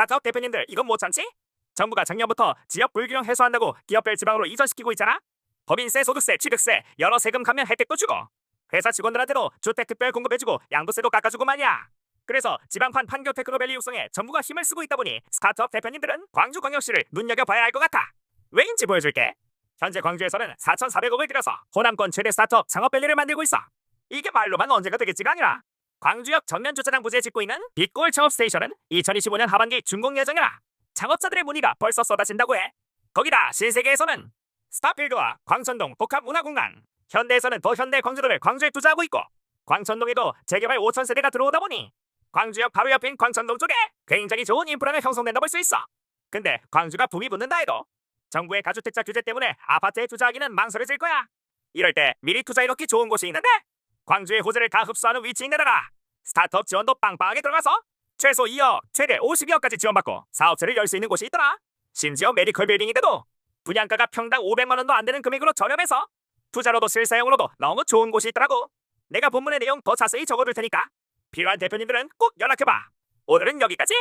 스타트업 대표님들 이건 못 참지? 정부가 작년부터 지역 불균형 해소한다고 기업별 지방으로 이전시키고 있잖아. 법인세, 소득세, 취득세, 여러 세금 감면 혜택도 주고 회사 직원들한테도 주택 특별 공급해주고 양도세도 깎아주고 말이야. 그래서 지방판 판교 테크노밸리 육성에 정부가 힘을 쓰고 있다 보니 스타트업 대표님들은 광주광역시를 눈여겨봐야 할 것 같아. 왜인지 보여줄게. 현재 광주에서는 4,400억을 들여서 호남권 최대 스타트업 창업밸리를 만들고 있어. 이게 말로만 언제가 되겠지가 아니라 광주역 전면 주차장 부지에 짓고 있는 빅골 창업 스테이션은 2025년 하반기 준공 예정이라 창업자들의 문의가 벌써 쏟아진다고 해. 거기다 신세계에서는 스타필드와 광천동 복합 문화공간, 현대에서는 더 현대 광주도를 광주에 투자하고 있고 광천동에도 재개발 5천 세대가 들어오다 보니 광주역 바로 옆인 광천동 쪽에 굉장히 좋은 인프라가 형성된다 볼수 있어. 근데 광주가 붐이 붙는다 해도 정부의 가주택자 규제 때문에 아파트에 투자하기는 망설여질 거야. 이럴 때 미리 투자해놓기 좋은 곳이 있는데 광주의 호재를 다 흡수하는 위치인 데다가 스타트업 지원도 빵빵하게 들어가서 최소 2억, 최대 52억까지 지원받고 사업체를 열 수 있는 곳이 있더라. 심지어 메디컬 빌딩인데도 분양가가 평당 500만 원도 안 되는 금액으로 저렴해서 투자로도 실사용으로도 너무 좋은 곳이 있더라고. 내가 본문의 내용 더 자세히 적어둘 테니까 필요한 대표님들은 꼭 연락해봐. 오늘은 여기까지.